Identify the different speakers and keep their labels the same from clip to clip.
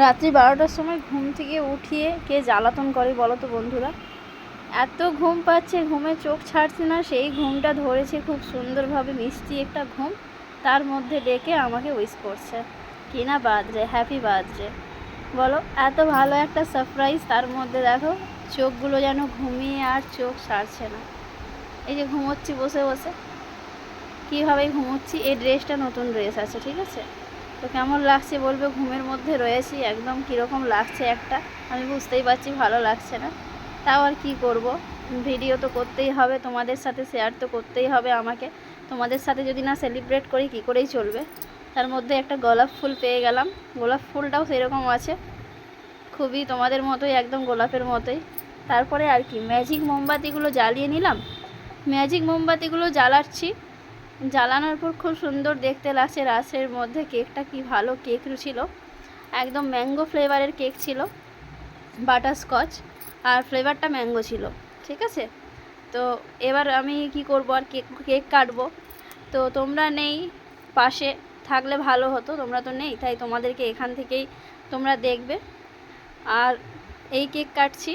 Speaker 1: রাত্রি বারোটার সময় ঘুম থেকে উঠিয়ে কে জ্বালাতন করে বলো তো বন্ধুরা? এত ঘুম পাচ্ছে, ঘুমে চোখ ছাড়ছে না, সেই ঘুমটা ধরেছে খুব সুন্দরভাবে মিষ্টি একটা ঘুম, তার মধ্যে ডেকে আমাকে উইস করছে। কিনা বার্থডে হ্যাপি বার্থডে বলো, এত ভালো একটা সারপ্রাইজ তার মধ্যে দেখো, চোখগুলো যেন ঘুমিয়ে আর চোখ সারছে না। এই যে ঘুমোচ্ছি বসে বসে, কীভাবে ঘুমোচ্ছি, এই ড্রেসটা নতুন ড্রেস আছে, ঠিক আছে? তো কেমন লাগছে বলবে? ঘুমের মধ্যে রয়েছি, একদম কীরকম লাগছে একটা? আমি বুঝতেই পারছি ভালো লাগছে না। তাও আর কী করব? ভিডিও তো করতেই হবে, তোমাদের সাথে শেয়ার তো করতেই হবে আমাকে। তোমাদের সাথে যদি না সেলিব্রেট করি, কী করেই চলবে? তার মধ্যে একটা গোলাপ ফুল পেয়ে গেলাম। গোলাপ ফুলটাও সেরকম আছে। খুবই তোমাদের মতোই, একদম গোলাপের মতোই। তারপরে আর কি ম্যাজিক মোমবাতিগুলো জ্বালিয়ে নিলাম। ম্যাজিক মোমবাতিগুলো জ্বালাচ্ছি। জ্বালানোর পর খুব সুন্দর দেখতে লাগছে রাসের মধ্যে কেকটা কি ভালো কেক ছিল। একদম ম্যাঙ্গো ফ্লেভারের কেক ছিল, বাটারস্কচ আর ফ্লেভারটা ম্যাঙ্গো ছিল, ঠিক আছে? তো এবার আমি কি করব আর কেক কেক কাটবো। তো তোমরা নেই পাশে, থাকলে ভালো হতো, তোমরা তো নেই, তাই তোমাদেরকে এখান থেকেই তোমরা দেখবে। আর এই কেক কাটছি।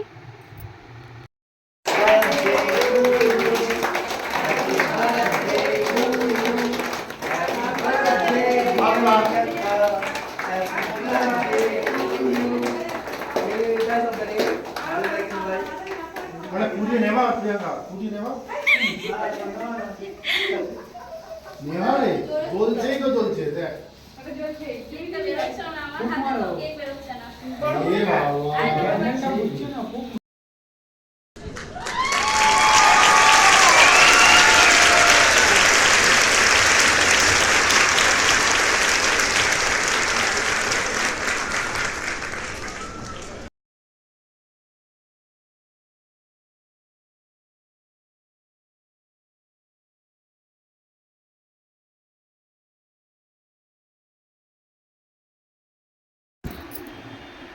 Speaker 2: পুজো প্রিয়াঙ্কা পুজো নেওয়া নেহা রে বলছেই তো চলছে দেখ। এ বাবা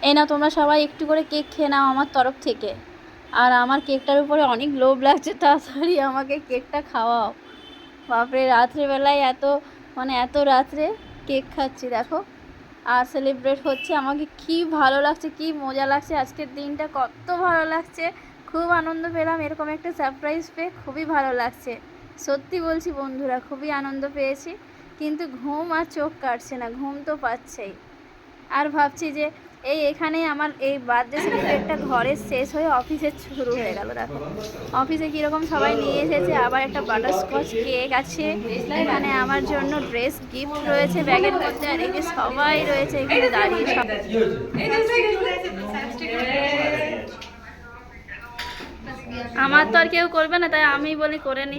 Speaker 1: এই না তোমরা সবাই একটু করে কেক খেয়ে নাও আমার তরফ থেকে। আর আমার কেকটার উপরে অনেক লোভ লাগছে, তাড়াতাড়ি আমাকে কেকটা খাওয়াও। বাপরে, রাত্রেবেলায় এত মানে এত রাত্রে কেক খাচ্ছি, দেখো। আর সেলিব্রেট হচ্ছে, আমাকে কি ভালো লাগছে, কি মজা লাগছে, আজকের দিনটা কত ভালো লাগছে। খুব আনন্দ পেলাম, এরকম একটা সারপ্রাইজ পেয়ে খুবই ভালো লাগছে। সত্যি বলছি বন্ধুরা, খুবই আনন্দ পেয়েছি। কিন্তু ঘুম আর চোখ কাটছে না, ঘুম তো পাচ্ছেই। আর ভাবছি যে এই এখানে আমার এই বার্থডে সেলিব্রেটটা ঘরে শেষ হয়ে অফিসে শুরু হয়ে গেল, দেখো। অফিসে কীরকম সবাই নিয়ে এসেছে, আবার একটা বাটারস্কচ কেক আছে। এখানে আমার জন্য ড্রেস গিফট রয়েছে, ব্যাগের মধ্যে, আর এই সবাই রয়েছে, এখানে দাঁড়িয়ে সব আমার তো আর কেউ করবে না, তাই আমি বলি করে নি।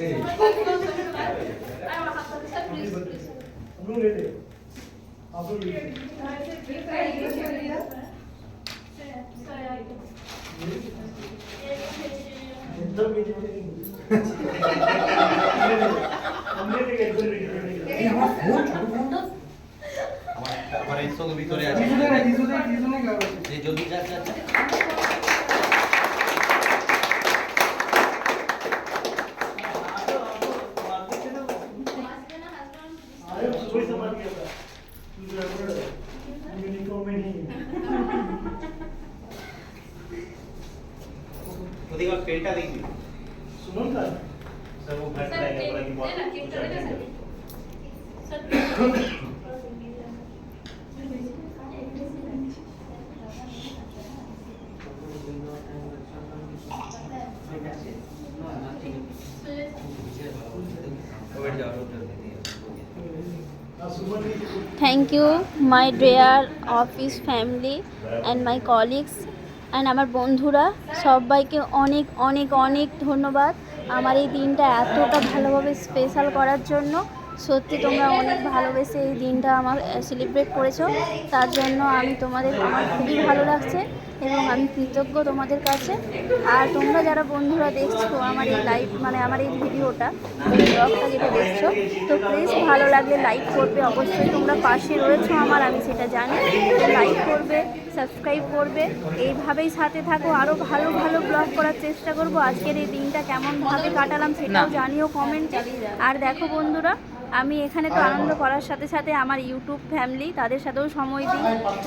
Speaker 1: আমার
Speaker 2: আমার
Speaker 3: আমার সঙ্গে ভিতরে আছে
Speaker 4: वही समझ गया था यूनिको में
Speaker 3: पेटा देंगे सुमन का सर वो घट जाएगा
Speaker 4: बोला कि बहुत
Speaker 1: sir you my dear office family and my colleagues and আমার বন্ধুরা, সবাইকে অনেক অনেক অনেক ধন্যবাদ আমার এই দিনটা এতটা ভালোভাবে স্পেশাল করার জন্য। সত্যি তোমরা অনেক ভালোবেসে এই দিনটা আমার সেলিব্রেট করেছ। তার জন্য আমি তোমাদের আমার খুবই ভালো লাগছে এবং আমি কৃতজ্ঞ তোমাদের কাছে। আর তোমরা যারা বন্ধুরা দেখছ আমার এই লাইভ মানে আমার এই ভিডিওটা ব্লগটা যেটা দেখছ তো প্লিজ ভালো লাগলে লাইক করবে। অবশ্যই তোমরা পাশে রয়েছো আমার আমি সেটা জানি। লাইক করবে সাবস্ক্রাইব করবে। এইভাবেই সাথে থাকো। আরও ভালো ভালো ব্লগ করার চেষ্টা করব। আজকের এই দিনটা কেমনভাবে কাটালাম সেটাও জানিও কমেন্টে আর দেখো বন্ধুরা আমি এখানে তো আনন্দ করার সাথে সাথে আমার ইউটিউব ফ্যামিলি তাদের সাথেও সময় দিই।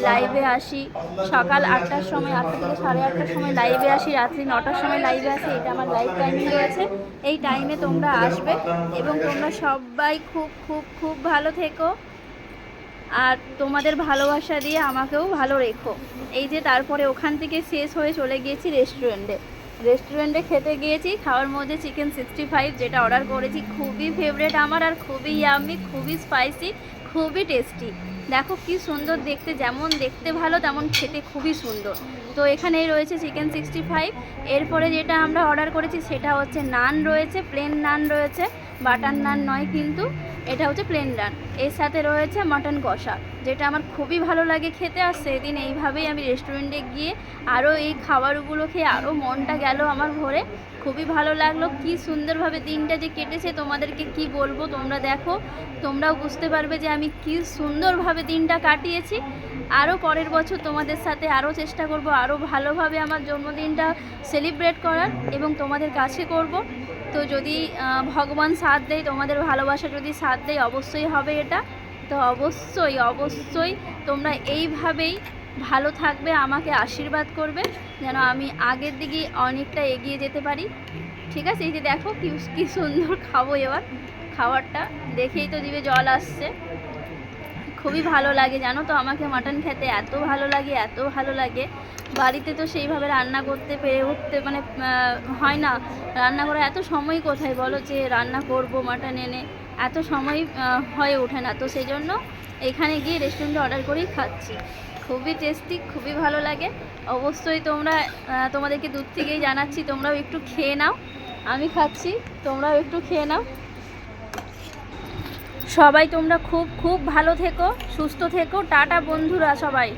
Speaker 1: লাইভে আসি। সকাল আটটার সময় আটটা থেকে সাড়ে আটটার সময় লাইভে আসি রাত্রি নটার সময় লাইভে আসি। এটা আমার লাইভ টাইমিং রয়েছে। এই টাইমে তোমরা আসবে এবং তোমরা সবাই খুব খুব খুব ভালো থেকো। আর তোমাদের ভালোবাসা দিয়ে আমাকেও ভালো রেখো। এই যে তারপরে ওখান থেকে শেষ হয়ে চলে গিয়েছি রেস্টুরেন্টে রেস্টুরেন্টে খেতে গিয়েছি, খাওয়ার মধ্যে চিকেন সিক্সটি ফাইভ যেটা অর্ডার করেছি, খুবই ফেভারেট আমার আর খুবই ইয়ামি খুবই স্পাইসি খুবই টেস্টি দেখো কি সুন্দর দেখতে, যেমন দেখতে ভালো, তেমন খেতে খুবই সুন্দর। তো এখানেই রয়েছে চিকেন সিক্সটি ফাইভ এরপরে যেটা আমরা অর্ডার করেছি, সেটা হচ্ছে নান রয়েছে প্লেন নান রয়েছে বাটার নান নয় কিন্তু। এটা হচ্ছে প্লেন নান এর সাথে রয়েছে মাটন কষা, যেটা আমার খুবই ভালো লাগে খেতে, আর সেদিন এইভাবেই আমি রেস্টুরেন্টে গিয়ে আরও এই খাবারগুলো খেয়ে আরও মনটা গেল আমার ভরে। খুবই ভালো লাগল, কি সুন্দরভাবে দিনটা যে কেটেছে, তোমাদেরকে কি বলব তোমরা দেখো। তোমরাও বুঝতে পারবে যে আমি কি সুন্দরভাবে দিনটা কাটিয়েছি। আরও পরের বছর তোমাদের সাথে আরও চেষ্টা করব আরও ভালোভাবে আমার জন্মদিনটা সেলিব্রেট করার, এবং তোমাদের কাছে করব। তো যদি ভগবান সাথ দেয়, তোমাদের ভালোবাসা যদি সাথ দেয়, অবশ্যই হবে এটা। তো অবশ্যই অবশ্যই তোমরা এইভাবেই ভালো থাকবে, আমাকে আশীর্বাদ করবে, যেন আমি আগের দিকে অনেকটা এগিয়ে যেতে পারি। ঠিক আছে? এই যে দেখো কি সুন্দর খাব এবার। খাবারটা, দেখেই তো দিবে, জল আসছে। খুবই ভালো লাগে, জানো তো? আমাকে মাটন খেতে এত ভালো লাগে, এত ভালো লাগে। বাড়িতে তো সেইভাবে রান্না করতে পেরে উঠতে মানে হয় না। রান্না করা এত সময় কোথায় বলো যে, রান্না করব মাটন এনে? এত সময় হয়ে ওঠে না। তো সেই জন্য এখানে গিয়ে রেস্টুরেন্টে অর্ডার করেই খাচ্ছি। খুবই টেস্টি খুবই ভালো লাগে। অবশ্যই তোমরা তোমাদেরকে দূর থেকেই জানাচ্ছি, তোমরাও একটু খেয়ে নাও। আমি খাচ্ছি, তোমরাও একটু খেয়ে নাও। সবাই তোমরা খুব খুব ভালো থেকো সুস্থ থেকো। টাটা বন্ধুরা সবাই।